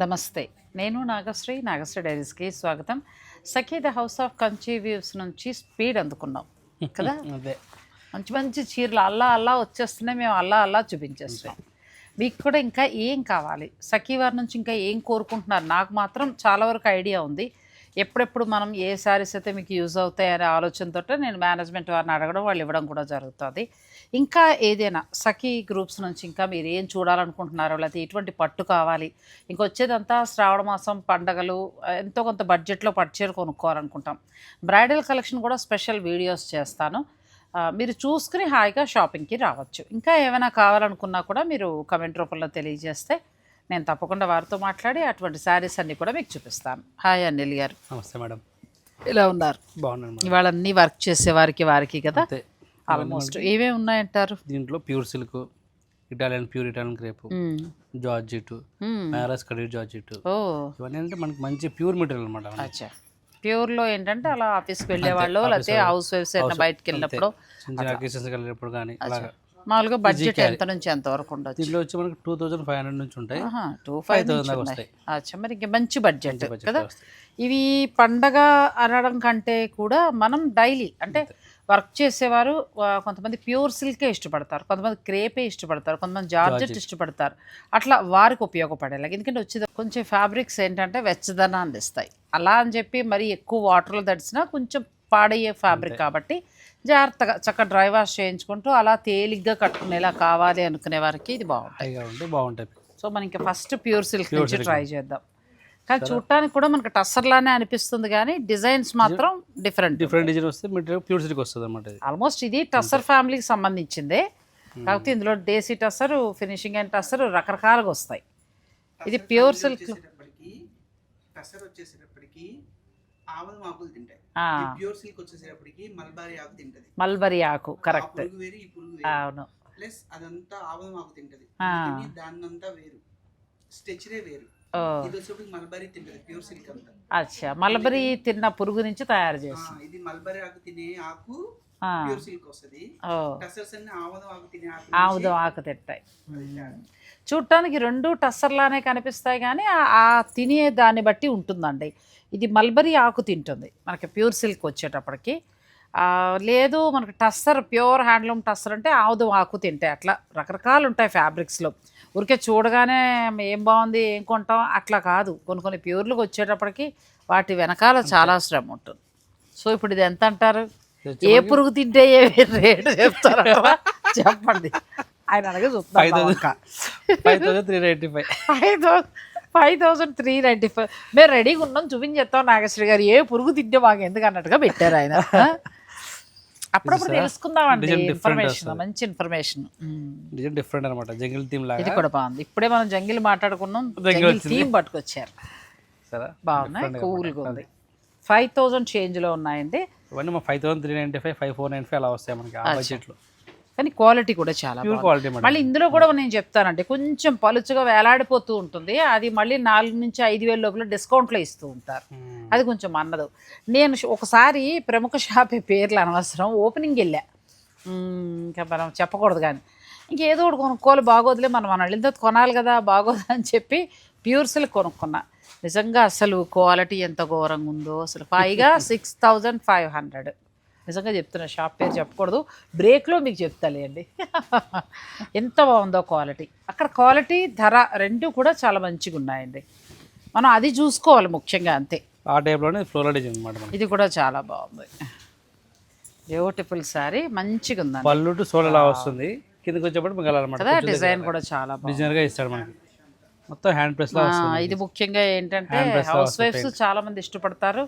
నమస్తే. నేను నాగశ్రీ నాగశ్రీ డైరీస్కి స్వాగతం. Sakhi the house of Kanchi views నుంచి స్పీడ్ అందుకున్నాం కదా? అదే. మంచి మంచి చీరలు అల్లా అల్లా వచ్చేస్తున్నాయి మేము అల్లా అల్లా చూపించేస్తాం మీకు కూడా ఇంకా ఏం కావాలి? సఖీ వారి నుంచి ఇంకా ఏం కోరుకుంటున్నారు? నాకు మాత్రం చాలా వరకు ఐడియా ఉంది. ఎప్పుడెప్పుడు మనం ఏ శారీస్ అయితే మీకు యూజ్ అవుతాయి అనే ఆలోచనతో నేను మేనేజ్మెంట్ వారిని అడగడం వాళ్ళు ఇవ్వడం కూడా జరుగుతుంది. ఇంకా ఏదైనా సఖీ గ్రూప్స్ నుంచి ఇంకా మీరు ఏం చూడాలనుకుంటున్నారో లేకపోతే ఎటువంటి పట్టు కావాలి? ఇంకొచ్చేదంతా శ్రావణ మాసం పండగలు ఎంతో కొంత బడ్జెట్లో పట్టు చీర కొనుక్కోవాలనుకుంటాం. బ్రైడల్ కలెక్షన్ కూడా స్పెషల్ వీడియోస్ చేస్తాను. మీరు చూసుకుని హాయిగా షాపింగ్కి రావచ్చు. ఇంకా ఏమైనా కావాలనుకున్నా కూడా మీరు కమెంట్ రూపంలో తెలియజేస్తే నేను తప్పకుండా వారితో మాట్లాడి అటువంటి శారీస్ అన్నీ కూడా మీకు చూపిస్తాను. హాయ్ అనిల్ గారు. నమస్తే మేడం. ఇలా ఉన్నారు? బాగున్నాను మేడం. ఇవాళ అన్ని వర్క్ చేసే వారికి వారికి కదా ఆల్మోస్ట్. ఏమేమి ఉన్నాయంటారు? దీంట్లో pure silk Italian pure Italian crepe. Georgette. మ్యారస్ కడీ జార్జిట్. ఓ. ఇవన్నీ అంటే మనకి మంచి ప్యూర్ మెటీరియల్ అనమాట అచ్చా. ప్యూర్లో ఏంటంటే అలా ఆఫీస్కి వెళ్ళే వాళ్ళు లేకపోతే హౌస్ వైఫ్స్ అయినా బయటకి వెళ్ళినప్పుడు వెళ్ళినప్పుడు కానీ అలాగా మామూలుగా బడ్జెట్ ఎంత నుంచి ఎంత వరకు ఉండొచ్చు? దీంట్లో వచ్చి మనకి టూ థౌజండ్ ఫైవ్ హండ్రెడ్ నుంచి ఉంటాయి. టూ ఫైవ్ థౌసండ్ వస్తాయి. అచ్చా మరి ఇంక మంచి బడ్జెట్ కదా. ఇవి పండగ అనడం కంటే కూడా మనం డైలీ అంటే వర్క్ చేసేవారు కొంతమంది ప్యూర్ సిల్కే ఇష్టపడతారు కొంతమంది క్రేపే ఇష్టపడతారు కొంతమంది జార్జెట్ ఇష్టపడతారు. అట్లా వారికి ఉపయోగపడేలాగా ఎందుకంటే వచ్చేది కొంచెం ఫ్యాబ్రిక్స్ ఏంటంటే వెచ్చదనాన్ని ఇస్తాయి. అలా అని చెప్పి మరి ఎక్కువ వాటర్లో తడిసినా కొంచెం పాడయ్యే ఫ్యాబ్రిక్ కాబట్టి జాగ్రత్తగా చక్కగా డ్రై వాష్ చేయించుకుంటూ అలా తేలిగ్గా కట్టుకునేలా కావాలి అనుకునే వారికి ఇది బాగుంటుంది బాగుంటాయి. సో మనకి ఫస్ట్ ప్యూర్ సిల్క్ నుంచి ట్రై చేద్దాం. కానీ చూడటానికి కూడా మనకి టస్సర్ లానే అనిపిస్తుంది కానీ డిజైన్స్ మాత్రం డిఫరెంట్. డిఫరెంట్ డిజైన్ వస్తే మెటీరియల్ ప్యూర్ సిల్క్ వస్తుంది అనమాట ఇది. ఆల్మోస్ట్ ఇది టస్సర్ ఫ్యామిలీకి సంబంధించిందే. కాకపోతే ఇందులో దేశీ టస్సర్ ఫినిషింగ్ అండ్ టస్సర్ రకరకాలుగా వస్తాయి. ఇది ప్యూర్ సిల్క్. వచ్చేసేటప్పటికి తింటాయి. ప్యూర్ వచ్చేసేటప్పటికి మల్బారీ ఆకు తింటది. మల్బరీ ఆకు ఆ కరెక్ట్. అవును. ప్లస్ అదంతా ఆవదం ఆకు తింటది. దాన్నంతా వేరు. స్ట్రెచరే వేరు. అచ్చా మల్బరీ తిన్న పురుగు నుంచి తయారు చేసి. ఇది మల్బరీ ఆకు తినే ఆకు ఆముదం ఆకు తింటాయి. చూడటానికి రెండు టస్సర్లానే కనిపిస్తాయి కానీ ఆ- తినే దాన్ని బట్టి ఉంటుందండి. ఇది మల్బరీ ఆకు తింటుంది. మనకి ప్యూర్ సిల్క్ వచ్చేటప్పటికి. లేదు మనకి టస్సర్ ప్యూర్ హ్యాండ్లూమ్ టస్సర్ అంటే ఆముదం ఆకు తింటాయి అట్లా రకరకాలు ఉంటాయి ఫ్యాబ్రిక్స్లో. ఊరికే చూడగానే ఏం బాగుంది ఏం కొంటాం అట్లా కాదు. కొన్ని కొన్ని ప్యూర్లకు వచ్చేటప్పటికి వాటి వెనకాల చాలా శ్రమ ఉంటుంది. సో ఇప్పుడు ఇది ఎంత అంటారు? ఏ పురుగు తింటే ఏ రేటు చెప్తారు చెప్పండి. ఆయన ఫైవ్ చూస్తాను five thousand three ninety five. Five thousand five thousand three ninety five. మేము రెడీగా ఉన్నాం చూపించేస్తాం నాగేశ్వరి గారు. ఏ పురుగు తింటే మాకు ఎందుకు అన్నట్టుగా పెట్టారు ఆయన. అప్పుడప్పుడు తెలుసుకుందామండి ఇన్ఫర్మేషన్. మంచి ఇన్ఫర్మేషన్ డిజైన్ డిఫరెంట్ అనమాట జంగిల్ థీమ్ ఇది లాగా కూడా బాగుంది. ఇప్పుడే మనం జంగిల్ మాట్లాడుకున్నాం జంగిల్. థీమ్. పట్టుకొచ్చారు. సరే బాగున్నాయి కూల్గా. ఉంది. ఫైవ్ థౌజండ్ చేంజ్లో ఉన్నాయండి. ఇవన్నీ మా five thousand three ninety five five four nine five అలా వస్తాయి మనకి ఆ బడ్జెట్లో కానీ క్వాలిటీ కూడా చాలా క్వాలిటీ మళ్ళీ ఇందులో కూడా నేను చెప్తానండి కొంచెం పలుచగా వేలాడిపోతూ ఉంటుంది. అది మళ్ళీ నాలుగు నుంచి ఐదు వేల లోపల డిస్కౌంట్లో ఇస్తూ ఉంటారు. మ్మ్. అది కొంచెం అన్నదు. నేను ఒకసారి ప్రముఖ షాప్ పేర్లు అనవసరం ఓపెనింగ్ వెళ్ళా ఇంకా మనం చెప్పకూడదు కానీ ఇంకేదో ఒకటి కొనుక్కోవాలి బాగోదులే మనం మన తర్వాత కొనాలి కదా బాగోదు అని చెప్పి ప్యూర్ సిల్క్ కొనుక్కున్నా. నిజంగా అసలు క్వాలిటీ ఎంత ఘోరంగా ఉందో అసలు పైగా సిక్స్ థౌజండ్ ఫైవ్ హండ్రెడ్. నిజంగా చెప్తున్నా షాప్ పేరు చెప్పకూడదు. బ్రేక్లో మీకు చెప్తాలేండి. ఎంత బాగుందో క్వాలిటీ. అక్కడ క్వాలిటీ ధర రెండు కూడా చాలా మంచిగా ఉన్నాయండి మనం అది చూసుకోవాలి ముఖ్యంగా అంతే. ఆ టైప్లోనే ఫ్లోరల్ డిజైన్ అనమాట ఇది కూడా చాలా బాగుంది. బ్యూటిఫుల్ శారీ మంచిగా ఉందండి. పళ్ళు టు సోల్ అలా వస్తుంది? కిందకి వచ్చేప్పుడు మీకు అనమాట డిజైన్ కూడా చాలా డిజైనర్గా ఇస్తాడు మనకి. మొత్తం హ్యాండ్ ప్రెస్ లా ఆ, వస్తుంది ఇది ముఖ్యంగా ఏంటంటే హౌస్ వైఫ్స్ చాలా మంది ఇష్టపడతారు.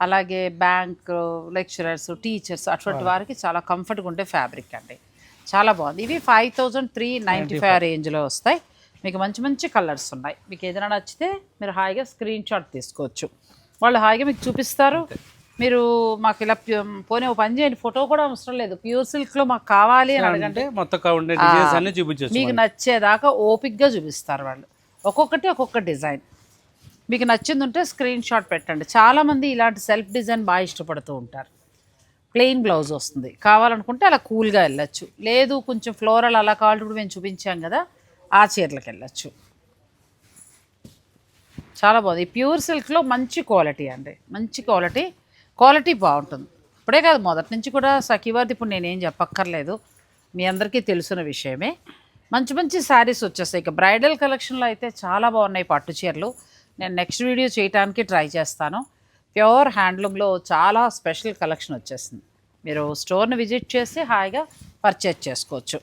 అలాగే బ్యాంక్ లెక్చరర్స్ టీచర్స్ అటువంటి వారికి చాలా కంఫర్ట్గా ఉండే ఫ్యాబ్రిక్ అండి. చాలా బాగుంది. ఇవి five thousand three ninety five రేంజ్లో వస్తాయి. మీకు మంచి మంచి కలర్స్ ఉన్నాయి. మీకు ఏదైనా నచ్చితే మీరు హాయిగా స్క్రీన్ షాట్ తీసుకోవచ్చు. వాళ్ళు హాయిగా మీకు చూపిస్తారు. మీరు మాకు ఇలా పోనీ పని చేయండి. ఫోటో కూడా అవసరం లేదు. ప్యూర్ సిల్క్లో మాకు కావాలి అని అడగండి. అంటే మొత్తం చూపించవచ్చు మీకు నచ్చేదాకా ఓపిక్గా చూపిస్తారు వాళ్ళు. ఒక్కొక్కటి ఒక్కొక్క డిజైన్. మీకు నచ్చింది ఉంటే స్క్రీన్ షాట్ పెట్టండి. చాలామంది ఇలాంటి సెల్ఫ్ డిజైన్ బాగా ఇష్టపడుతూ ఉంటారు. ప్లెయిన్ బ్లౌజ్ వస్తుంది. కావాలనుకుంటే అలా కూల్గా వెళ్ళచ్చు. లేదు కొంచెం ఫ్లోరల్ అలా కావాలి ఇప్పుడు మేము చూపించాం కదా ఆ చీరలకు వెళ్ళచ్చు. చాలా బాగుంది. ప్యూర్ సిల్క్లో మంచి క్వాలిటీ అండి. మంచి క్వాలిటీ క్వాలిటీ బాగుంటుంది. ఇప్పుడే కాదు మొదటి నుంచి కూడా సఖీవాది ఇప్పుడు నేనేం చెప్పక్కర్లేదు. మీ అందరికీ తెలిసిన విషయమే. మంచి మంచి శారీస్ వచ్చేస్తాయి. ఇక బ్రైడల్ కలెక్షన్లో అయితే చాలా బాగున్నాయి పట్టు చీరలు. నేను నెక్స్ట్ వీడియో చేయడానికి ట్రై చేస్తాను. ప్యూర్ హ్యాండ్లూమ్లో చాలా స్పెషల్ కలెక్షన్ వచ్చేసింది. మీరు స్టోర్ని విజిట్ చేసి హాయిగా పర్చేజ్ చేసుకోవచ్చు.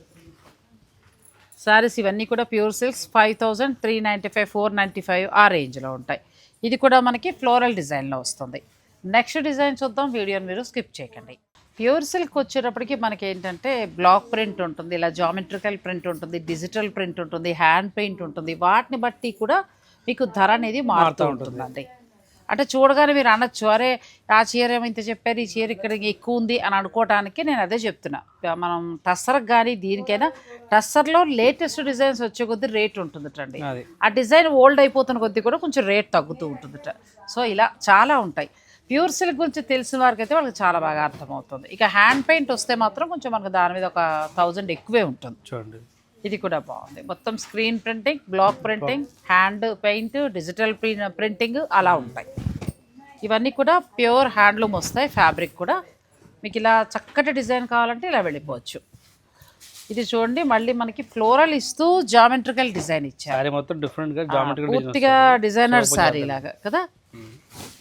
శారీస్ ఇవన్నీ కూడా pure silks five thousand three ninety five four ninety five ఆ రేంజ్లో ఉంటాయి. ఇది కూడా మనకి ఫ్లోరల్ డిజైన్లో వస్తుంది. నెక్స్ట్ డిజైన్ చూద్దాం. వీడియోని మీరు స్కిప్ చేయకండి. ప్యూర్ సిల్క్ వచ్చేటప్పటికి మనకి ఏంటంటే బ్లాక్ ప్రింట్ ఉంటుంది ఇలా జామెట్రికల్ ప్రింట్ ఉంటుంది డిజిటల్ ప్రింట్ ఉంటుంది హ్యాండ్ పెయింట్ ఉంటుంది. వాటిని బట్టి కూడా మీకు ధర అనేది మారుతూ ఉంటుందండి. అంటే చూడగానే మీరు అనొచ్చు అరే ఆ చీర ఏమో ఇంత చెప్పారు ఈ చీర ఇక్కడ ఎక్కువ ఉంది అని అనుకోవటానికి నేను అదే చెప్తున్నా. మనం టస్సర్కి కానీ దీనికైనా టస్సర్లో లేటెస్ట్ డిజైన్స్ వచ్చే కొద్దీ రేట్ ఉంటుందటండి. ఆ డిజైన్ ఓల్డ్ అయిపోతున్న కొద్దీ కూడా కొంచెం రేట్ తగ్గుతూ ఉంటుందట. సో ఇలా చాలా ఉంటాయి. ప్యూర్ సిల్క్ గురించి తెలిసిన వారికి అయితే వాళ్ళకి చాలా బాగా అర్థమవుతుంది. ఇక హ్యాండ్ పెయింట్ వస్తే మాత్రం కొంచెం మనకు దాని మీద ఒక థౌజండ్ ఎక్కువే ఉంటుంది. చూడండి. ఇది కూడా బాగుంది. మొత్తం screen printing block printing hand paint digital printing అలా ఉంటాయి. ఇవన్నీ కూడా ప్యూర్ హ్యాండ్లూమ్ వస్తాయి ఫ్యాబ్రిక్ కూడా. మీకు ఇలా చక్కటి డిజైన్ కావాలంటే ఇలా వెళ్ళిపోవచ్చు. ఇది చూడండి మళ్ళీ మనకి ఫ్లోరల్ ఇస్తూ జామెట్రికల్ డిజైన్ ఇచ్చారు. మొత్తం డిఫరెంట్గా జామెట్రికల్ పూర్తిగా డిజైనర్ శారీ లాగా కదా?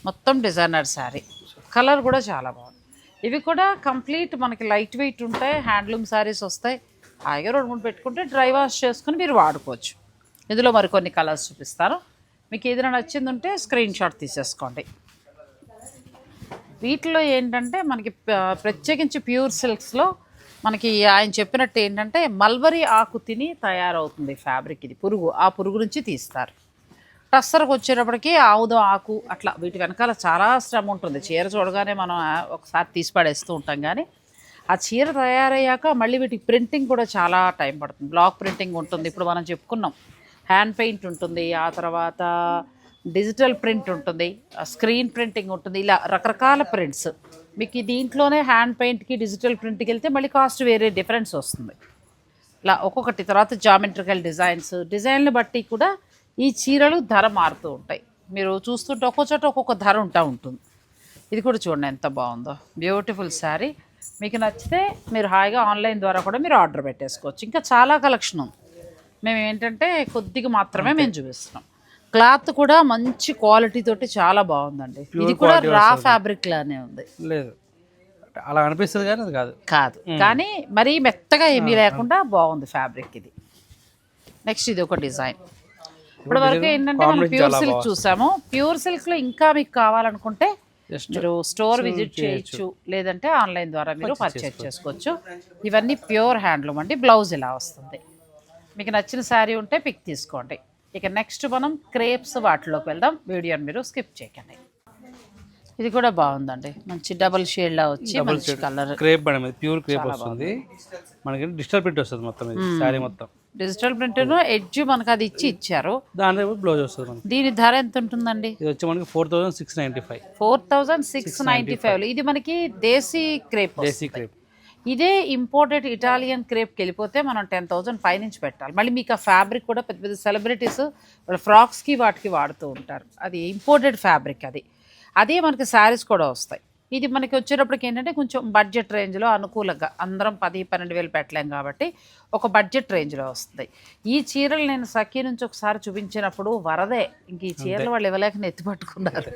మొత్తం డిజైనర్ శారీ కలర్ కూడా చాలా బాగుంది. ఇవి కూడా కంప్లీట్ మనకి లైట్ వెయిట్ ఉంటాయి హ్యాండ్లూమ్ శారీస్ వస్తాయి. హాయిగా రెండు మూడు పెట్టుకుంటే డ్రై వాష్ చేసుకుని మీరు వాడుకోవచ్చు. ఇందులో మరికొన్ని కలర్స్ చూపిస్తాను. మీకు ఏదైనా నచ్చింది ఉంటే స్క్రీన్ షాట్ తీసేసుకోండి. వీటిలో ఏంటంటే మనకి ప్రత్యేకించి ప్యూర్ సిల్క్స్లో మనకి ఆయన చెప్పినట్టు ఏంటంటే మల్బరీ ఆకు తిని తయారవుతుంది ఫ్యాబ్రిక్ ఇది. పురుగు ఆ పురుగు నుంచి తీస్తారు. టస్సర్కి వచ్చేటప్పటికి ఆవుదం ఆకు అట్లా వీటి వెనకాల చాలా శ్రమ ఉంటుంది. చీర చూడగానే మనం ఒకసారి తీసి పడేస్తూ ఉంటాం కానీ ఆ చీర తయారయ్యాక మళ్ళీ వీటికి ప్రింటింగ్ కూడా చాలా టైం పడుతుంది. బ్లాక్ ప్రింటింగ్ ఉంటుంది. ఇప్పుడు మనం చెప్పుకున్నాం. హ్యాండ్ పెయింట్ ఉంటుంది. ఆ తర్వాత డిజిటల్ ప్రింట్ ఉంటుంది. స్క్రీన్ ప్రింటింగ్ ఉంటుంది. ఇలా రకరకాల ప్రింట్స్. మీకు దీంట్లోనే హ్యాండ్ పెయింట్కి డిజిటల్ ప్రింట్కి వెళ్తే మళ్ళీ కాస్ట్ వేరే డిఫరెన్స్ వస్తుంది. ఇలా ఒక్కొక్కటి తర్వాత జామెట్రికల్ డిజైన్స్. డిజైన్లు బట్టి కూడా ఈ చీరలు ధర మారుతూ ఉంటాయి. మీరు చూస్తుంటే ఒక్కో చోట ఒక్కొక్క ధర ఉంటా ఉంటుంది. ఇది కూడా చూడండి ఎంత బాగుందో. బ్యూటిఫుల్ శారీ. మీకు నచ్చితే మీరు హాయిగా ఆన్లైన్ ద్వారా కూడా మీరు ఆర్డర్ పెట్టేసుకోవచ్చు. ఇంకా చాలా కలెక్షన్ ఉంది. మేము ఏంటంటే కొద్దిగా మాత్రమే మేము చూపిస్తున్నాం. క్లాత్ కూడా మంచి క్వాలిటీ తోటి చాలా బాగుందండి. ఇది కూడా రా ఫ్యాబ్రిక్ లానే ఉంది. లేదు. అలా అనిపిస్తుంది కానీ అది కాదు. కాదు. కానీ మరీ మెత్తగా ఏమీ లేకుండా బాగుంది ఫ్యాబ్రిక్ ఇది. నెక్స్ట్ ఇది ఒక డిజైన్ ఇప్పటి వరకు ఏంటంటే మనం ప్యూర్ సిల్క్ చూసాము. ప్యూర్ సిల్క్లో ఇంకా మీకు కావాలనుకుంటే మీరు స్టోర్ విజిట్ చేయొచ్చు. లేదంటే ఆన్లైన్ ద్వారా మీరు పర్చేజ్ చేసుకోవచ్చు. ఇవన్నీ ప్యూర్ హ్యాండ్లూమ్ అండి. బ్లౌజ్ ఇలా వస్తుంది. మీకు నచ్చిన శారీ ఉంటే పిక్ తీసుకోండి. ఇక నెక్స్ట్ మనం క్రేప్స్ వాటిలోకి వెళ్దాం. వీడియోని మీరు స్కిప్ చేయకండి. ఇది కూడా బాగుందండి. మంచి డబుల్ షేడ్లా వచ్చి మంచి కలర్ క్రేప్ మేడం ఇది ప్యూర్ క్రేప్ వస్తుంది. మనకి డిజిటల్ ప్రింట్ వస్తుంది మొత్తం ఇది శారీ మొత్తం. డిజిటల్ ప్రింటర్ ఎడ్జ్ మనకు అది ఇచ్చి ఇచ్చారు. దాని బ్లౌజ్ వస్తుంది మనకి. దీని ధర ఎంత ఉంటుందండి? ఇది వచ్చి మనకి four thousand six ninety five four thousand six ninety five ఇది మనకి దేశీ క్రేప్ దేశీ క్రేప్ ఇదే ఇంపోర్టెడ్ ఇటాలియన్ క్రేప్కి వెళ్ళిపోతే మనం టెన్ థౌసండ్ పై నుంచి పెట్టాలి. మళ్ళీ మీకు ఆ ఫ్యాబ్రిక్ కూడా పెద్ద పెద్ద సెలబ్రిటీస్ వాళ్ళ ఫ్రాక్స్కి వాటికి వాడుతూ ఉంటారు. అది ఇంపోర్టెడ్ ఫ్యాబ్రిక్ అది. అదే మనకి శారీస్ కూడా వస్తాయి. ఇది మనకి వచ్చేటప్పటికి ఏంటంటే కొంచెం బడ్జెట్ రేంజ్లో అనుకూలంగా అందరం పది పన్నెండు వేలు పెట్టలేం కాబట్టి ఒక బడ్జెట్ రేంజ్లో వస్తుంది. ఈ చీరలు నేను సఖీ నుంచి ఒకసారి చూపించినప్పుడు వరదే. ఇంక ఈ చీరలు వాళ్ళు ఇవ్వలేక ఎత్తి పట్టుకున్నారు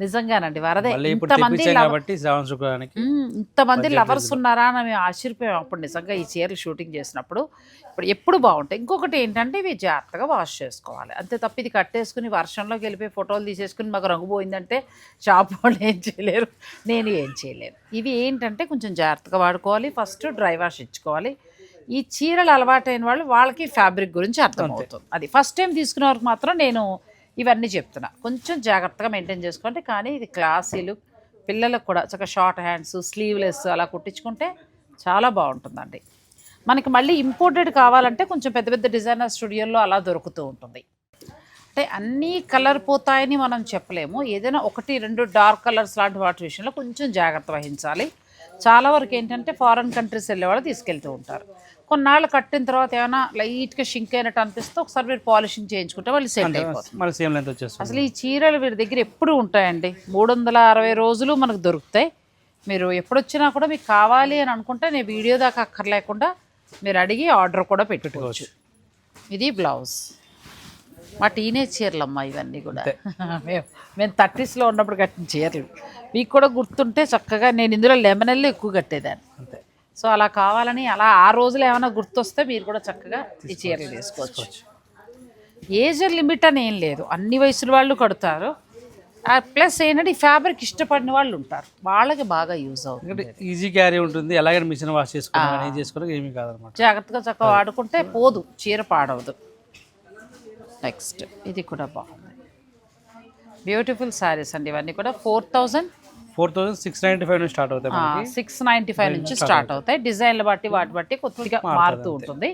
నిజంగానండి వరదే. ఇంతమంది కాబట్టి. ఇంతమంది లవర్స్ ఉన్నారా అని మేము ఆశ్చర్యపోయాం. అప్పుడు నిజంగా ఈ చీరలు షూటింగ్ చేసినప్పుడు ఇప్పుడు ఎప్పుడు బాగుంటాయి? ఇంకొకటి ఏంటంటే ఇవి జాగ్రత్తగా వాష్ చేసుకోవాలి. అంతే తప్ప ఇది కట్టేసుకుని వర్షంలోకి వెళ్ళిపోయి ఫోటోలు తీసేసుకుని మాకు రంగు పోయిందంటే షాప్ వాళ్ళు ఏం చేయలేరు. నేను ఏం చేయలేను. ఇవి ఏంటంటే కొంచెం జాగ్రత్తగా వాడుకోవాలి. ఫస్ట్ డ్రై వాష్ ఇచ్చుకోవాలి. ఈ చీరలు అలవాటైన వాళ్ళు వాళ్ళకి ఫ్యాబ్రిక్ గురించి అర్థమవుతుంది. అది ఫస్ట్ టైం తీసుకునే వరకు మాత్రం నేను ఇవన్నీ చెప్తున్నా. కొంచెం జాగ్రత్తగా మెయింటైన్ చేసుకోండి. కానీ ఇది క్లాసీలు పిల్లలకు కూడా చక్కగా షార్ట్ హ్యాండ్స్ స్లీవ్లెస్ అలా కుట్టించుకుంటే చాలా బాగుంటుందండి. మనకి మళ్ళీ ఇంపోర్టెడ్ కావాలంటే కొంచెం పెద్ద పెద్ద డిజైనర్ స్టూడియోల్లో అలా దొరుకుతూ ఉంటుంది. అంటే అన్నీ కలర్ పోతాయని మనం చెప్పలేము. ఏదైనా ఒకటి రెండు డార్క్ కలర్స్ లాంటి వాటి విషయంలో కొంచెం జాగ్రత్త వహించాలి. చాలా వరకు ఏంటంటే ఫారెన్ కంట్రీస్ వెళ్ళే వాళ్ళు తీసుకెళ్తూ ఉంటారు. కొన్నాళ్ళు కట్టిన తర్వాత ఏమైనా లైట్గా షింక్ అయినట్టు అనిపిస్తే ఒకసారి మీరు పాలిషింగ్ చేయించుకుంటే వాళ్ళు సెట్ అయిపోతుంది మన సేమ్ లెంత్ వచ్చేస్తుంది. అసలు ఈ చీరలు వీరి దగ్గర ఎప్పుడు ఉంటాయండి? మూడు వందల అరవై రోజులు మనకు దొరుకుతాయి. మీరు ఎప్పుడు వచ్చినా కూడా మీకు కావాలి అని అనుకుంటే నేను వీడియో దాకా అక్కర్లేకుండా మీరు అడిగి ఆర్డర్ కూడా పెట్టుకోవచ్చు. ఇది బ్లౌజ్. మా టీనేజ్ చీరలు అమ్మా ఇవన్నీ కూడా. మేము మేము థర్టీస్లో ఉన్నప్పుడు కట్టిన చీరలు. మీకు కూడా గుర్తుంటే చక్కగా నేను ఇందులో లెమనెల్లో ఎక్కువ కట్టేదాన్ని. అంతే. సో అలా కావాలని అలా ఆ రోజులు ఏమైనా గుర్తొస్తే మీరు కూడా చక్కగా ఈ చీరలు తీసుకోవచ్చు. ఏజ్ లిమిట్ అని ఏం లేదు. అన్ని వయసుల వాళ్ళు కడతారు. ప్లస్ ఏంటంటే ఈ ఫ్యాబ్రిక్ ఇష్టపడిన వాళ్ళు ఉంటారు. వాళ్ళకి బాగా యూజ్ అవుతుంది. ఈజీ క్యారీ ఉంటుంది. ఎలాగైనా మిషన్ వాష్ కానీ ఏం ఏమీ కాదనమాట. జాగ్రత్తగా చక్కగా వాడుకుంటే పోదు. చీర పాడవదు. నెక్స్ట్ ఇది కూడా బాగుంది. బ్యూటిఫుల్ శారీస్ అండి. ఇవన్నీ కూడా four thousand four thousand six ninety five నుంచి స్టార్ట్ అవుతాయి సిక్స్ నైంటీ ఫైవ్ నుంచి స్టార్ట్ అవుతాయి. డిజైన్లు బట్టి వాటి బట్టి కొద్దిగా మారుతూ ఉంటుంది.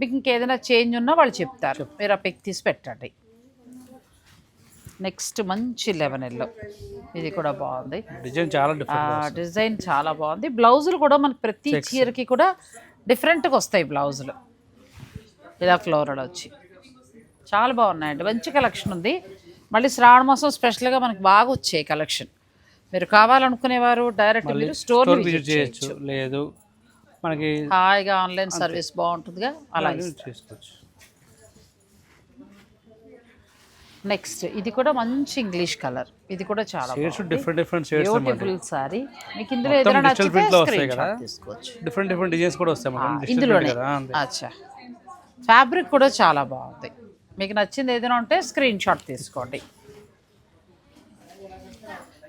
మీకు ఇంకేదైనా చేంజ్ ఉన్నా వాళ్ళు చెప్తారు. మీరు ఆ పిక్ తీసి పెట్టండి. నెక్స్ట్ మంచి లెవెన్ ఎల్లో. ఇది కూడా బాగుంది. డిజైన్ చాలా డిజైన్ చాలా బాగుంది. బ్లౌజులు కూడా మనకి ప్రతి చీరకి కూడా డిఫరెంట్గా వస్తాయి బ్లౌజులు. ఇలా ఫ్లోరల్ వచ్చి. చాలా బాగున్నాయండి. మంచి కలెక్షన్ ఉంది. మళ్ళీ శ్రావణ మాసం స్పెషల్గా మనకి బాగా వచ్చాయి కలెక్షన్. మీరు కావాలనుకునేవారు డైరెక్ట్ మీరు స్టోర్ విజిట్ చేయొచ్చు. లేదు. మనకి హాయిగా ఆన్లైన్ సర్వీస్ బాగుంటుందిగా అలా చేసుకోవచ్చు. నెక్స్ట్ ఇది కూడా మంచి ఇంగ్లీష్ కలర్. ఇది కూడా చాలా different different shades beautiful sari మీకు ఇందులో ఏదైనా నచ్చితే స్క్రీన్? షాట్ తీసుకోవచ్చు. డిఫరెంట్ డిఫరెంట్ డిజైన్స్ కూడా వస్తాయి ఇందులోనే. అంతే. అచ్చా. ఫ్యాబ్రిక్ కూడా చాలా బాగుంది. మీకు నచ్చింది ఏదైనా ఉంటే స్క్రీన్ షాట్ తీసుకోండి.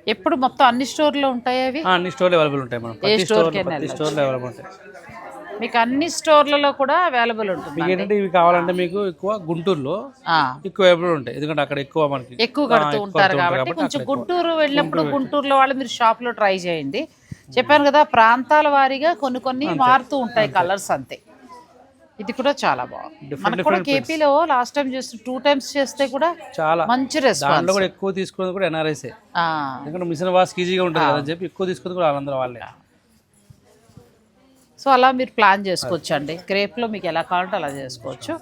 ఎప్పుడు మొత్తం అన్ని స్టోర్లో ఉంటాయి అవి? అన్ని స్టోర్లు అవైలబుల్ ఉంటాయి మనం ప్రతి స్టోర్ ప్రతి. స్టోర్లో అవైలబుల్ ఉంటాయి. మీకు అన్ని స్టోర్లలో కూడా అవైలబుల్ ఉంటుంది మీకు ఏంటంటే ఇవి కావాలంటే మీకు ఎక్కువ గుంటూరులో ఎక్కువ అవైలబుల్ ఉంటాయి. ఎందుకంటే అక్కడ ఎక్కువ మనకి ఎక్కువ కడుతూ ఉంటారు కాబట్టి కొంచెం గుంటూరు వెళ్ళినప్పుడు గుంటూరులో వాళ్ళు మీరు షాప్లో ట్రై చేయండి. చెప్పాను కదా ప్రాంతాల వారీగా కొన్ని కొన్ని మారుతూ ఉంటాయి కలర్స్ అంతే. ఇది కూడా చాలా బాగుంది. మనకు కూడా కేపీలో లాస్ట్ టైం చేస్తే టూ టైమ్స్ చేస్తే కూడా చాలా. మంచి రెస్పాన్స్ కూడా ఎక్కువ తీసుకున్నది కూడా ఎన్ఆర్ఐసే ఎందుకంటే మిషన్ వాస్కి ఈజీగా ఉంటుంది కదా అని చెప్పి ఎక్కువ తీసుకున్నది కూడా వాళ్ళందరూ వాళ్ళే. సో అలా మీరు ప్లాన్ చేసుకోవచ్చు అండి క్రేప్లో మీకు ఎలా కావాలంటే అలా చేసుకోవచ్చు.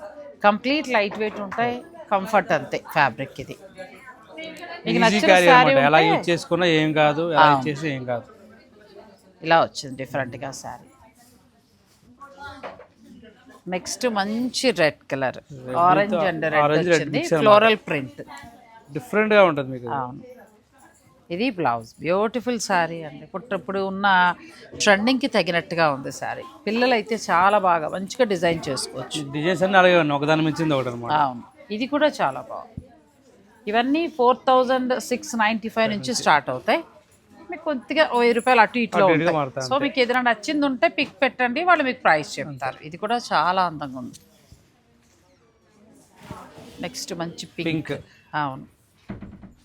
కంప్లీట్ లైట్ వెయిట్ ఉంటాయి. కంఫర్ట్ అంతే ఫ్యాబ్రిక్ ఇది. మీకు నచ్చిన ఎలా యూజ్ చేసుకున్నా ఏం కాదు ఎలా యూజ్ చేసి ఏం కాదు. ఇలా వచ్చింది డిఫరెంట్గా శారీ నెక్స్ట్ మంచి red colour. Orange and red వచ్చింది. mix అన్నమాట. ఫ్లోరల్ ప్రింట్ డిఫరెంట్గా ఉంటుంది మీకు అవును. ఇది బ్లౌజ్. బ్యూటిఫుల్ శారీ అండి. ఇప్పుడు ఇప్పుడు ఉన్న ట్రెండింగ్కి తగినట్టుగా ఉంది శారీ పిల్లలు అయితే చాలా బాగా మంచిగా డిజైన్ చేసుకోవచ్చు. డిజైన్స్ అన్ని అలాగే ఉన్నాయి. ఒకదాని మించింది ఒకటి అనమాట అవును. ఇది కూడా చాలా బాగుంది. ఇవన్నీ four thousand six ninety five నుంచి స్టార్ట్ అవుతాయి. మీకు కొద్దిగా వెయ్యి రూపాయలు అటు ఇట్లో ఉంటాయి. సో మీకు ఏదైనా నచ్చింది ఉంటే పిక్ పెట్టండి వాళ్ళు మీకు ప్రైస్ చెప్తారు. ఇది కూడా చాలా అందంగా ఉంది. నెక్స్ట్ మంచి పింక్ పింక్ అవును.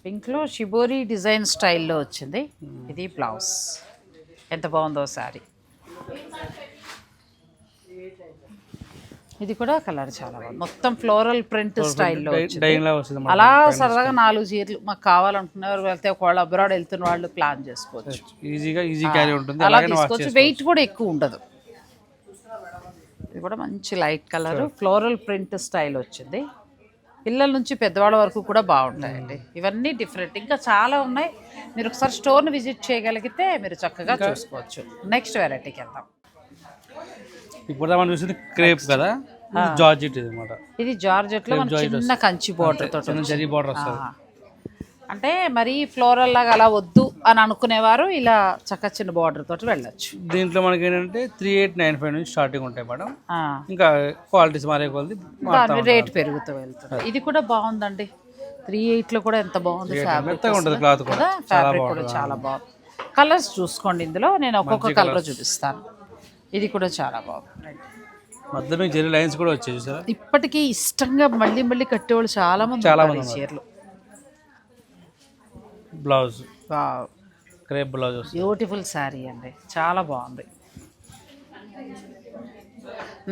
పింక్లో షిబోరి డిజైన్ స్టైల్లో వచ్చింది. ఇది బ్లౌజ్ ఎంత బాగుందో శారీ. ఇది కూడా కలర్ చాలా బాగుంది. మొత్తం ఫ్లోరల్ ప్రింట్ స్టైల్లో. అలా సరదాగా నాలుగు చీరలు మాకు కావాలనుకునేవారు వెళ్తే ఒకవేళ అబ్రాడ్ వెళ్తున్న వాళ్ళు ప్లాన్ చేసుకోవచ్చు. ఈజీగా ఈజీ క్యారీ ఉంటుంది. అలా తీసుకోవచ్చు. వెయిట్ కూడా ఎక్కువ ఉండదు. ఇది కూడా మంచి light colour floral print style వచ్చింది. పిల్లల నుంచి పెద్దవాళ్ళ వరకు కూడా బాగుంటాయండి. ఇవన్నీ డిఫరెంట్ ఇంకా చాలా ఉన్నాయి. మీరు ఒకసారి స్టోర్ని విజిట్ చేయగలిగితే మీరు చక్కగా చూసుకోవచ్చు. నెక్స్ట్ వెరైటీకి వెళ్దాం. ఇప్పుడు మనం చూసింది క్రేప్ కదా? జార్జెట్ ఇది అనమాట ఇది జార్జెట్లో మన చిన్న కంచి బోర్డర్ తోటి జరీ బార్డర్ వస్తుంది. అంటే మరీ ఫ్లోరల్ లాగా అలా వద్దు అని అనుకునేవారు ఇలా చక్క చిన్న బార్డర్ తోటి వెళ్ళొచ్చు. దీంట్లో మనకి ఏంటంటే త్రీ ఎయిట్ నైన్ ఫైవ్ నుంచి స్టార్టింగ్ ఉంటాయి మేడం. ఇంకా క్వాలిటీస్ మారే కొద్ది రేట్ పెరుగుతూ వెళ్తుంది. ఇది కూడా బాగుందండి. త్రీ లో కూడా ఎంత బాగుంది ఉంటుంది క్లాత్ కూడా. కదా? ఫ్యాబ్రిక్ కూడా చాలా బాగుంది కలర్స్ చూసుకోండి ఇందులో. నేను ఒక్కొక్క కలర్ చూపిస్తాను. ఇది కూడా చాలా బాగుంది. జరీ లైన్స్ కూడా వచ్చాయి చూసారా? ఇప్పటికీ ఇష్టంగా మళ్ళీ మళ్ళీ కట్టేవాళ్ళు చాలా మంది చాలా మంది చీరలు. Blouse. Crepe blouse beautiful sari అండి. చాలా బాగుంది.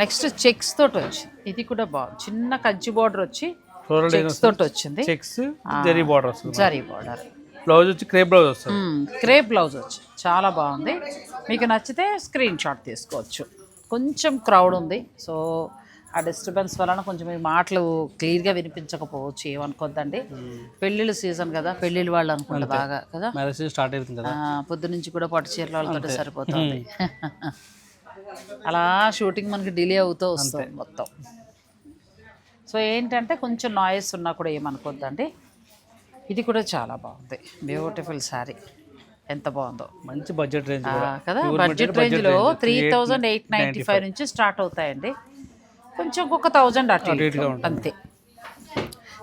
నెక్స్ట్ చెక్స్ తోటి వచ్చింది. ఇది కూడా బాగుంది. చిన్న కంచి బార్డర్ వచ్చి చెక్స్ తోటి వచ్చింది. Checks zari border zari border. Blouse వచ్చి క్రేప్ బ్లౌజ్ వస్తుంది. క్రేప్ బ్లౌజ్ వచ్చి. చాలా బాగుంది. మీకు నచ్చితే స్క్రీన్ షాట్ తీసుకోవచ్చు. కొంచెం క్రౌడ్ ఉంది. సో ఆ డిస్టర్బెన్స్ వలన కొంచెం ఈ మాటలు క్లియర్గా వినిపించకపోవచ్చు. ఏమనుకోద్దండి? పెళ్ళిళ్ళ సీజన్ కదా. పెళ్ళిళ్ళ వాళ్ళు అనుకుంటా బాగా కదా. స్టార్ట్ అవుతుంది కదా. పొద్దు నుంచి కూడా పట్టు చీరల వాళ్ళతో సరిపోతుంది. అలా షూటింగ్ మనకి డిలే అవుతూ వస్తుంది మొత్తం. సో ఏంటంటే కొంచెం నాయిస్ ఉన్నా కూడా ఏమనుకోద్దండి? ఇది కూడా చాలా బాగుంది. బ్యూటిఫుల్ శారీ ఎంత బాగుందో. మంచి బడ్జెట్ రేంజ్ కదా? బడ్జెట్ రేంజ్లో range. Three thousand eight ninety five నుంచి స్టార్ట్ అవుతాయండి. కొంచెం ఒక థౌజండ్ అటు. అంతే.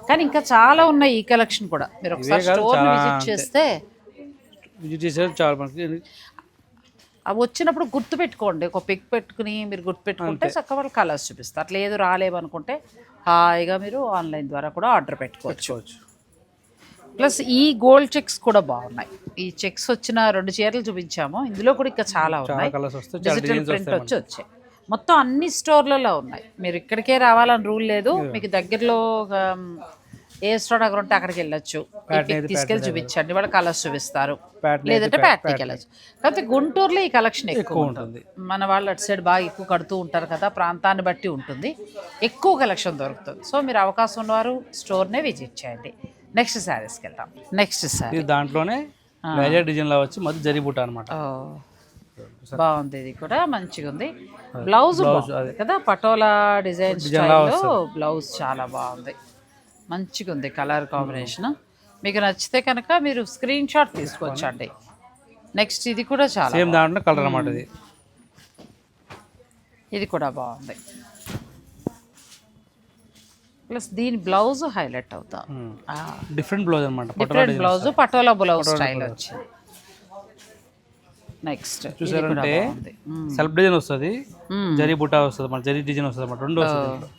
కానీ ఇంకా చాలా ఉన్నాయి ఈ కలెక్షన్ కూడా. మీరు ఒకసారి స్టోర్ విజిట్. చేస్తే విజిట్ చేసారు చాలా మనకి అవి వచ్చినప్పుడు గుర్తు పెట్టుకోండి ఒక పిక్ పెట్టుకుని మీరు గుర్తు పెట్టుకుంటే చక్కగా వాళ్ళు కలర్స్ చూపిస్తారు. అట్లా ఏదో రాలేమనుకుంటే హాయిగా మీరు ఆన్లైన్ ద్వారా కూడా ఆర్డర్ పెట్టుకోవచ్చు. ప్లస్ ఈ గోల్డ్ చెక్స్ కూడా బాగున్నాయి. ఈ చెక్స్ వచ్చిన రెండు చీరలు చూపించాము. ఇందులో కూడా ఇంకా చాలా ఉన్నాయి. డిజిటల్ ప్రింట్ వచ్చి వచ్చాయి. మొత్తం అన్ని స్టోర్లలో ఉన్నాయి. మీరు ఇక్కడికే రావాలని రూల్ లేదు. మీకు దగ్గరలో ఏ స్టోర్ అక్కడ ఉంటే అక్కడికి వెళ్ళొచ్చు. తీసుకెళ్ళి చూపించండి. వాళ్ళు కలర్స్ చూపిస్తారు. లేదంటే ప్యాట్నీకి వెళ్ళచ్చు కాకపోతే గుంటూరులో ఈ కలెక్షన్ ఎక్కువ. ఉంటుంది. మన వాళ్ళు అటు సైడ్ బాగా ఎక్కువ కడుతూ ఉంటారు కదా ప్రాంతాన్ని బట్టి ఉంటుంది. ఎక్కువ కలెక్షన్ దొరుకుతుంది. సో మీరు అవకాశం ఉన్నవారు స్టోర్నే విజిట్ చేయండి. నెక్స్ట్ శారీస్కి వెళ్తాం నెక్స్ట్ శారీ దాంట్లోనే వేరే డిజైన్ లా వచ్చి మధ్య జరిబుట్ట అనమాట బాగుంది ఇది కూడా మంచిగా ఉంది. బ్లౌజ్ కదా పటోలా డిజైన్ స్టైల్లో బ్లౌజ్ చాలా బాగుంది. మంచిగా ఉంది కలర్ కాంబినేషన్ మీకు నచ్చితే కనుక మీరు స్క్రీన్ షాట్ తీసుకోవచ్చండి. నెక్స్ట్ ఇది కూడా చాలా సేమ్ దాంట్లో కలర్ అనమాట ఇది. ఇది కూడా బాగుంది. ప్లస్ దీని బ్లౌజ్ హైలైట్ అవుతా. డిఫరెంట్ బ్లౌజ్ అనమాట different blouse patola blouse style వచ్చింది నెక్స్ట్ చూసారంటే సెల్ఫ్ డిజైన్ వస్తుంది జరీ బుట్ట వస్తుంది మన జరీ డిజైన్ వస్తుంది అనమాట రెండు వస్తుంది దీంట్లో.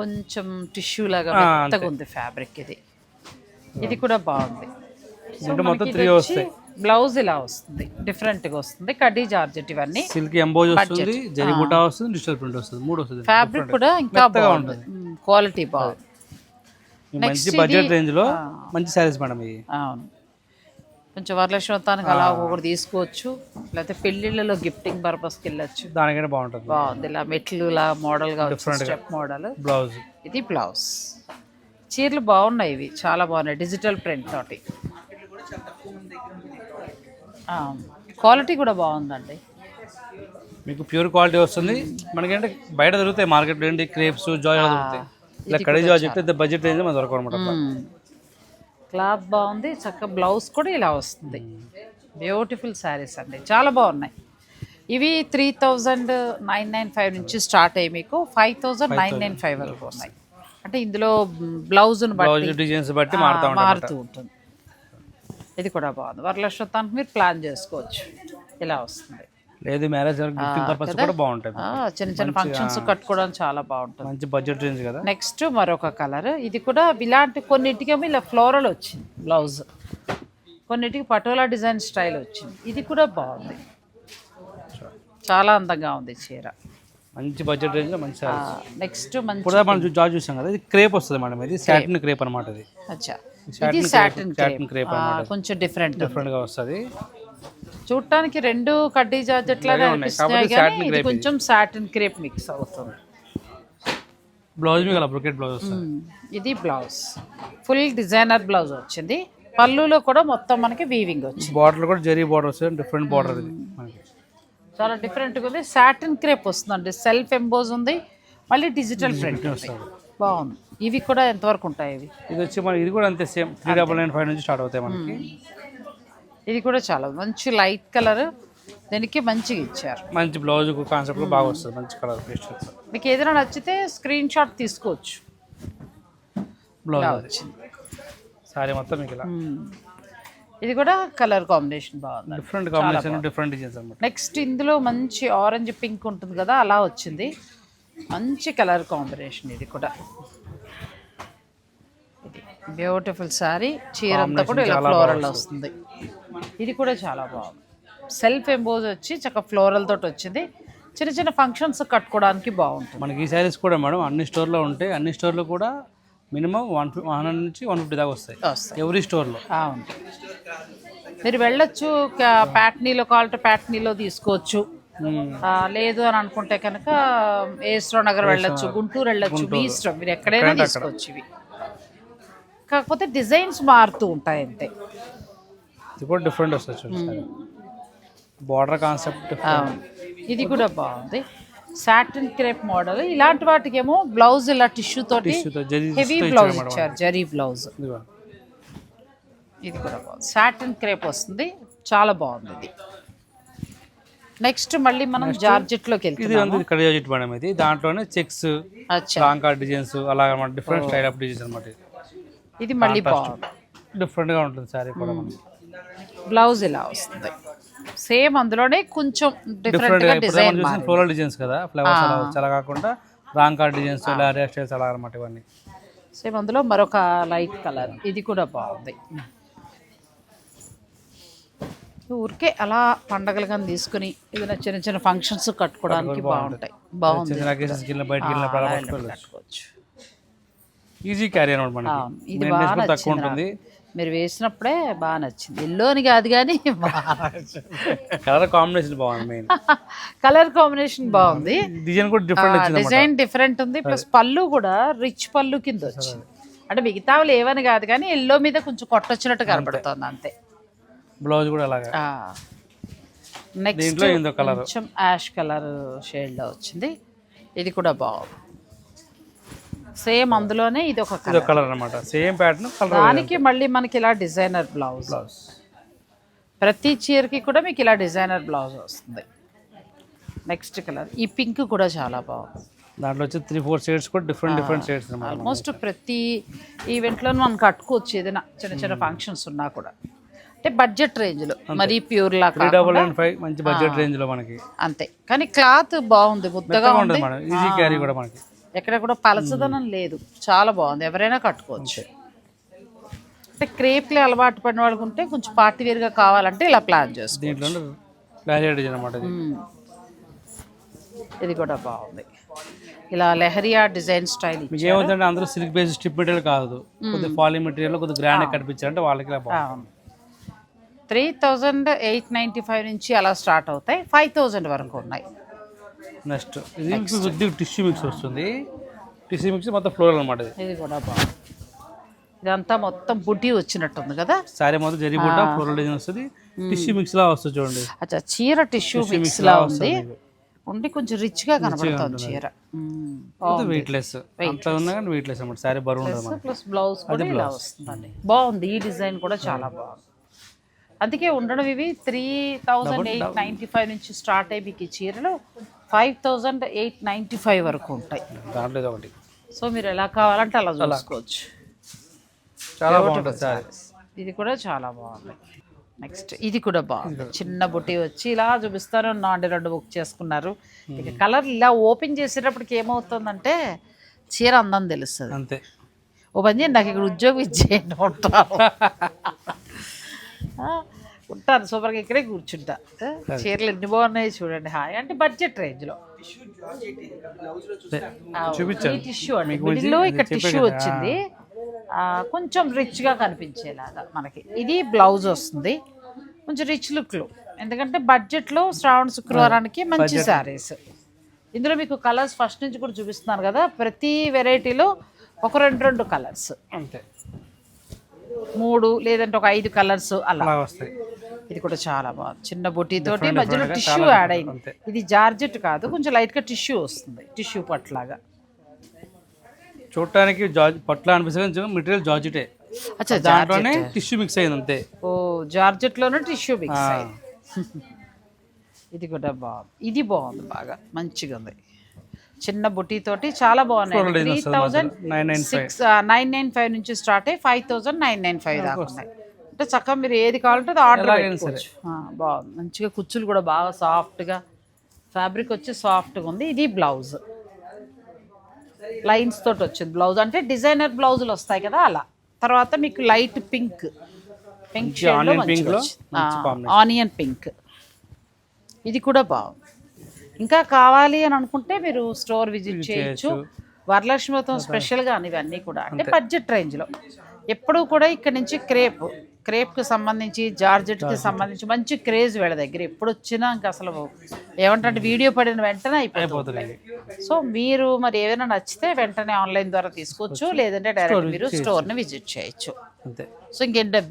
కొంచెం టిష్యూ లాగా మెత్తగా ఉంది ఫ్యాబ్రిక్ ఇది. ఇది కూడా బాగుంది. మొత్తం త్రీ వస్తాయి. బ్లౌజ్ ఇలా వస్తుంది డిఫరెంట్గా వస్తుంది. కడ్డీ జార్జెట్ ఇవన్నీ సిల్క్ ఎంబోజ్ వస్తుంది జరీ బుట్ట వస్తుంది డిజిటల్ ప్రింట్ వస్తుంది మూడు వస్తుంది. ఫ్యాబ్రిక్ కూడా ఇంకా బాగుంది. క్వాలిటీ బాగుంది. మంచి బడ్జెట్ రేంజ్లో మంచి శారీస్ మేడం ఇవి అవును. కొంచెం వరలక్ష్మి వ్రతానికి అలా ఒకటి తీసుకోవచ్చు లేకపోతే పెళ్ళిళ్ళలో గిఫ్టింగ్ పర్పస్కి వెళ్ళొచ్చు. దానికైనా బాగుంటుంది. బాగుంది. ఇలా మెట్లు ఇలా మోడల్గా స్టెప్ మోడల్ బ్లౌజ్ ఇది బ్లౌజ్ చీరలు బాగున్నాయి ఇవి చాలా బాగున్నాయి. డిజిటల్ ప్రింట్ తోటి. క్వాలిటీ కూడా బాగుందండి. మీకు ప్యూర్ క్వాలిటీ వస్తుంది. మనకేంటే బయట దొరుకుతాయి మార్కెట్లో ఏంటి? క్రేప్స్ జాయ్ దొరుకుతాయి. ఇలా కడీ జాయ్ చెప్తే బడ్జెట్ రేంజ్ మన క్లాత్ బాగుంది. చక్క బ్లౌజ్ కూడా ఇలా వస్తుంది. బ్యూటిఫుల్ శారీస్ అండి. చాలా బాగున్నాయి. ఇవి three thousand nine nine five నుంచి స్టార్ట్ అయ్యి మీకు. Five thousand nine nine five వరకు ఉన్నాయి. అంటే ఇందులో బ్లౌజ్ను బ్లౌజ్ బట్టి డిజైన్స్ బట్టి మారుతూ ఉంటుంది. ఇది కూడా బాగుంది. వరలక్ష్మతానికి మీరు ప్లాన్ చేసుకోవచ్చు. ఇలా వస్తుంది. లేదు మ్యారేజ్ పర్పస్ కూడా బాగుంటాయి ఆ, చిన్న చిన్న ఫంక్షన్స్ కట్టుకోవడానికి చాలా బాగుంటుంది. మంచి బడ్జెట్ రేంజ్ కదా? నెక్స్ట్ మరొక కలర్ ఇది కూడా ఇలాంటి కొన్నిటికేమో ఇలా ఫ్లోరల్ వచ్చింది బ్లౌజ్ కొన్నిటికి పటోలా డిజైన్ స్టైల్ వచ్చింది. ఇది కూడా బాగుంది. చాలా అందంగా ఉంది చీర. మంచి బడ్జెట్ రేంజ్లో మంచి నెక్స్ట్ మంచి మనం జాబ్ చూసాం కదా ఇది క్రేప్ వస్తుంది మేడం ఇది సాటిన్ క్రేప్ అనమాట ఇది. అచ్చా. ఇది సాటిన్ crepe కొంచెం డిఫరెంట్ డిఫరెంట్గా వస్తుంది. చూడటానికి రెండు కడ్డీ ఉన్నాయి. అనిపిస్తున్నాయి కానీ ఇది కొంచెం సాటిన్ క్రేప్ మిక్స్ అవుతుంది. బ్లౌజ్ మీకు అలా బ్రొకెట్ బ్లౌజ్ వస్తుంది. ఇది బ్లౌజ్ ఫుల్ డిజైనర్ బ్లౌజ్ వచ్చింది. పళ్ళులో కూడా మొత్తం మనకి వీవింగ్ వచ్చింది. బార్డర్ కూడా జరీ బార్డర్ వస్తుంది డిఫరెంట్ బార్డర్ ఇది చాలా డిఫరెంట్గా ఉంది. సాటిన్ క్రేప్ వస్తుందండి. సెల్ఫ్ ఎంబోజ్ ఉంది. మళ్ళీ డిజిటల్ ప్రింట్ బాగుంది. ఇవి కూడా ఎంతవరకు ఉంటాయి ఇవి? ఇది వచ్చి మనకి ఇది కూడా అంతే same. Three double nine five నుంచి స్టార్ట్ అవుతాయి మనకి. ఇది కూడా చాలా మంచి లైట్ కలర్. దీనికి మంచిగా ఇచ్చారు. మంచి బ్లౌజ్ కాన్సెప్ట్ బాగా వస్తుంది. మంచి కలర్ పేస్ట్ మీకు ఏదైనా నచ్చితే స్క్రీన్ షాట్ తీసుకోవచ్చు. బ్లౌజ్. వచ్చింది. సారీ మొత్తం మీకు ఇలా. ఇది కూడా కలర్ కాంబినేషన్ బాగుంది. డిఫరెంట్ కాంబినేషన్ డిఫరెంట్ డిజైన్స్ అనమాట నెక్స్ట్ ఇందులో మంచి ఆరెంజ్ పింక్ ఉంటుంది కదా అలా వచ్చింది. మంచి కలర్ కాంబినేషన్ ఇది కూడా. బ్యూటిఫుల్ సారీ చీర అంతా కూడా ఇలా ఫ్లోరల్ వస్తుంది. ఇది కూడా చాలా బాగుంది. సెల్ఫ్ ఎంబోజ్ వచ్చి చక్క ఫ్లోరల్ తోటి వచ్చింది. చిన్న చిన్న ఫంక్షన్స్ కట్టుకోవడానికి బాగుంటుంది. మనకి ఈ శారీస్ కూడా మేడం అన్ని స్టోర్లో ఉంటాయి అన్ని స్టోర్లో కూడా మినిమం వన్ వన్ హండ్రెడ్ నుంచి వన్ ఫిఫ్టీ దాకా వస్తాయి. ఎవ్రీ స్టోర్లో అవును. మీరు వెళ్ళొచ్చు ప్యాట్నీలో కావాలంటే ప్యాట్నీలో తీసుకోవచ్చు. లేదు అని అనుకుంటే కనుక ఏస్రో నగర్ వెళ్ళొచ్చు గుంటూరు వెళ్ళొచ్చు ఇష్టం. మీరు ఎక్కడైనా తీసుకోవచ్చు ఇవి. కాకపోతే డిజైన్స్ మారుతూ ఉంటాయి అంతే. ఇది కూడా డిఫరెంట్ వస్తుంది బార్డర్ కాన్సెప్ట్. ఇది కూడా బాగుంది. సాటిన్ క్రేప్ మోడల్ ఇలాంటి వాటికేమో బ్లౌజ్ ఇలా టిష్యూ తోటి హెవీ బ్లౌజ్ ఇచ్చారు. జరీ బ్లౌజ్ ఇది కూడా బాగుంది. సాటిన్ క్రేప్ వస్తుంది. చాలా బాగుంది ఇది. నెక్స్ట్ మళ్ళీ మనం జార్జెట్లోకి ఉంది ఇక్కడ చెట్టు మేడం ఇది. దాంట్లోనే చెక్స్ అచ్చా. లాంగ్ కార్డ్ డిజైన్స్ అలా డిఫరెంట్ స్టైల్ ఆఫ్ డిజైన్స్ అనమాట ఇది మళ్ళీ బాగుంది. డిఫరెంట్గా ఉంటుంది సారీ కూడా మనకి. బ్లౌజ్ ఇలా వస్తుంది. సేమ్ అందులోనే కొంచెం డిఫరెంట్గా డిజైన్ ఫ్లోరల్ డిజైన్స్ కదా ఫ్లవర్స్ అలా అలా కాకుండా రాంగ్ కార్డ్ డిజైన్స్ ఇలా స్టైల్స్ అలా అనమాట ఇవన్నీ. సేమ్ అందులో మరొక లైట్ కలర్ ఇది కూడా బాగుంది. ఊరికే అలా పండగలు కానీ తీసుకుని ఏదైనా చిన్న చిన్న ఫంక్షన్స్ కట్టుకోవడానికి బాగుంటాయి. బాగుంది. బయటకి కట్టుకోవచ్చు. ఈజీ క్యారీ అనమాట మనకి. ఇది బాగా తక్కువ ఉంటుంది. మీరు వేసినప్పుడే బాగా నచ్చింది. ఎల్లోని కాదు కానీ కలర్ కాంబినేషన్ బాగుంది మెయిన్ కలర్ కాంబినేషన్ బాగుంది. డిజైన్ కూడా డిఫరెంట్ డిజైన్ డిఫరెంట్ ఉంది. ప్లస్ పళ్ళు కూడా రిచ్ పళ్ళు కింద వచ్చింది. అంటే మిగతావి లేవని కాదు కానీ ఎల్లో మీద కొంచెం కొట్టొచ్చినట్టు కనబడుతుంది అంతే. బ్లౌజ్ కూడా అలాగా. నెక్స్ట్. కొంచెం యాష్ కలర్ షేడ్లో వచ్చింది. ఇది కూడా బాగుంది. సేమ్ అందులోనే ఇది ఒక కలర్. కలర్ అనమాట సేమ్ ప్యాటర్న్ కలర్ దానికి మళ్ళీ మనకి ఇలా డిజైనర్ బ్లౌజ్. బ్లౌజ్. ప్రతి చీరకి కూడా మీకు ఇలా డిజైనర్ బ్లౌజ్ వస్తుంది. Next colour. ఈ పింక్ కూడా చాలా బాగుంది. దాంట్లో వచ్చి త్రీ ఫోర్ షేడ్స్ కూడా డిఫరెంట్ డిఫరెంట్ షేడ్స్ ఆల్మోస్ట్ ప్రతి ఈవెంట్లో మనం కట్టుకోవచ్చు ఏదైనా చిన్న చిన్న ఫంక్షన్స్ ఉన్నా కూడా. అంటే బడ్జెట్ రేంజ్లో మరీ ప్యూర్ లా త్రీ డబల్ ఫైవ్ మంచి బడ్జెట్ రేంజ్లో మనకి. అంతే. కానీ క్లాత్ బాగుంది ముద్దగా ఉంది. ఈజీ క్యారీ కూడా మనకి. ఎక్కడ కూడా పలచదనం లేదు. చాలా బాగుంది. ఎవరైనా కట్టుకోవచ్చు. అంటే క్రేప్లే అలవాటు పడిన వాళ్ళకు ఉంటే కొంచెం పార్టీ వేర్గా కావాలంటే ఇలా ప్లాన్ చేసుకో దీంట్లో లాజర్ డిజైన్ అనమాట ఇది. కూడా బాగుంది. ఇలా లెహరియా డిజైన్ స్టైల్ మీకు ఏమవుతుందంటే అందరూ సిల్క్ బేస్ స్టిప్ మెటీరియల్ కాదు. కొద్దిగా ఫాలింగ్ మెటీరియల్ కొద్దిగా గ్రాండ్ కనిపించారంటే వాళ్ళకి three thousand eight ninety five నుంచి అలా స్టార్ట్ అవుతాయి. ఫైవ్ థౌజండ్ వరకు ఉన్నాయి. నెక్స్ట్. ఇది కొద్దిగా టిష్యూ మిక్స్ వస్తుంది. టిష్యూ మిక్స్ మొత్తం ఫ్లోరల్ అనమాట ఇది. కూడా బాగుంది. ఇదంతా మొత్తం బుట్టి వచ్చినట్టుంది కదా? సారీ మొత్తం జరీ బుట్ట ఫ్లోరల్ డిజైన్ వస్తుంది. టిష్యూ మిక్స్ లా వస్తుంది చూడండి. అచ్చా చీర టిష్యూ మిక్స్ లా ఉంది. ఉండి కొంచెం రిచ్గా కనబడుతుంది చీర. వెయిట్ లెస్ అంత ఉన్నా కానీ వెయిట్ లెస్ అనమాట సారీ బరువు ఉండదు ప్లస్ బ్లౌజ్ కూడా ఇలా వస్తుందండి. బాగుంది. ఈ డిజైన్ కూడా చాలా బాగుంది. అందుకే ఉండడం ఇవి three thousand eight ninety five నుంచి స్టార్ట్ అయ్యి మీకు ఈ చీరలు five thousand eight ninety five వరకు ఉంటాయి. దాంట్లో ఇది ఒకటి. సో మీరు ఎలా కావాలంటే అలా చూసుకోవచ్చు. చాలా బాగుంటుంది ఇది కూడా చాలా బాగుంది. నెక్స్ట్ ఇది కూడా బాగుంది. చిన్న బుట్టి వచ్చి ఇలా చూపిస్తారు నాండి రెండు బుక్ చేసుకున్నారు. ఇక కలర్ ఇలా ఓపెన్ చేసేటప్పటికి ఏమవుతుందంటే చీర అందం తెలుస్తుంది. అంతే. ఓ పని చేయండి నాకు ఇక్కడ ఉద్యోగం ఇచ్చేయండి ఉంటాను. ఆ, ఉంటాను సూపర్గా ఇక్కడే కూర్చుంటా. చీరలు ఎన్ని బాగున్నాయి చూడండి. హాయ్. అంటే బడ్జెట్ రేంజ్లో. టిష్యూ అండి. మిడిల్లో ఇక్కడ టిష్యూ వచ్చింది. ఆ, కొంచెం రిచ్గా కనిపించేలాగా మనకి. ఇది బ్లౌజ్ వస్తుంది. కొంచెం రిచ్ లుక్లో. ఎందుకంటే బడ్జెట్లో శ్రావణ శుక్రవారానికి మంచి శారీస్ ఇందులో మీకు కలర్స్ ఫస్ట్ నుంచి కూడా చూపిస్తున్నారు కదా. ప్రతి వెరైటీలో ఒక రెండు రెండు కలర్స్. అంతే. మూడు లేదంటే ఒక ఐదు కలర్స్ అలా. అలా వస్తాయి. ఇది కూడా చాలా బాగుంది చిన్న బొట్టి తోటి Different మధ్యలో టిష్యూ యాడ్ అయింది. ఇది జార్జెట్ కాదు కొంచెం లైట్గా టిష్యూ వస్తుంది టిష్యూ పట్లాగా. చూడటానికి జార్జ్ పట్ల అనిపిస్తుంది మెటీరియల్ జార్జెటే. అచ్చా దాంట్లోనే టిష్యూ మిక్స్ అయింది అంతే. ఓ జార్జెట్లోనే టిష్యూ మిక్స్ అయింది. ఇది కూడా బాగుంది ఇది బాగుంది బాగా మంచిగా ఉంది. చిన్న బుట్టి తోటి చాలా బాగున్నాయి. త్రీ థౌజండ్ మధ్యలో. 995. సిక్స్ నైన్ నైన్ ఫైవ్ నుంచి స్టార్ట్ అయ్యి five thousand nine nine five దాకా ఉన్నాయి. అంటే చక్కగా మీరు ఏది కావాలంటే అది ఆర్డర్ పెట్టుకోవచ్చు. బాగుంది. మంచిగా కుచ్చులు కూడా బాగా సాఫ్ట్గా ఫ్యాబ్రిక్ వచ్చి సాఫ్ట్గా ఉంది. ఇది బ్లౌజ్. లైన్స్ తోటి వచ్చింది బ్లౌజ్. అంటే డిజైనర్ బ్లౌజులు వస్తాయి కదా అలా. తర్వాత మీకు light pink pink onion pink ఇది కూడా బాగుంది. ఇంకా కావాలి అని అనుకుంటే మీరు స్టోర్ విజిట్ చేయొచ్చు. వరలక్ష్మి వ్రతం స్పెషల్గా ఇవన్నీ కూడా. అంటే బడ్జెట్ రేంజ్లో ఎప్పుడూ కూడా ఇక్కడ నుంచి క్రేప్. క్రేప్కి సంబంధించి జార్జెట్కి సంబంధించి మంచి క్రేజ్ వీళ్ళ దగ్గర. ఎప్పుడు వచ్చినా ఇంకా అసలు ఏమంటే వీడియో పడిన వెంటనే అయిపోతుంది. సో మీరు మరి ఏమైనా నచ్చితే వెంటనే ఆన్లైన్ ద్వారా తీసుకోవచ్చు లేదంటే డైరెక్ట్ మీరు స్టోర్ని విజిట్ చేయొచ్చు. అంతే. సో ఇంకేంటి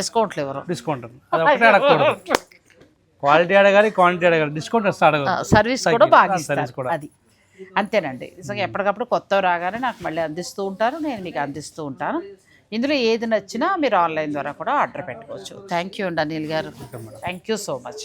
డిస్కౌంట్లు ఇవ్వరు డిస్కౌంట్ క్వాలిటీ అడగాలి క్వాంటిటీ అడగాలి. డిస్కౌంట్ సర్వీస్ కూడా బాగా సర్వీస్ ఇస్తారు. కూడా. అది. అంతేనండి. సో ఎప్పటికప్పుడు కొత్త రాగానే నాకు మళ్ళీ అందిస్తూ ఉంటారు నేను మీకు అందిస్తూ ఉంటాను. ఇందులో ఏది నచ్చినా మీరు ఆన్లైన్ ద్వారా కూడా ఆర్డర్ పెట్టుకోవచ్చు. థ్యాంక్ యూ అండి అనిల్ గారు. Thank you so much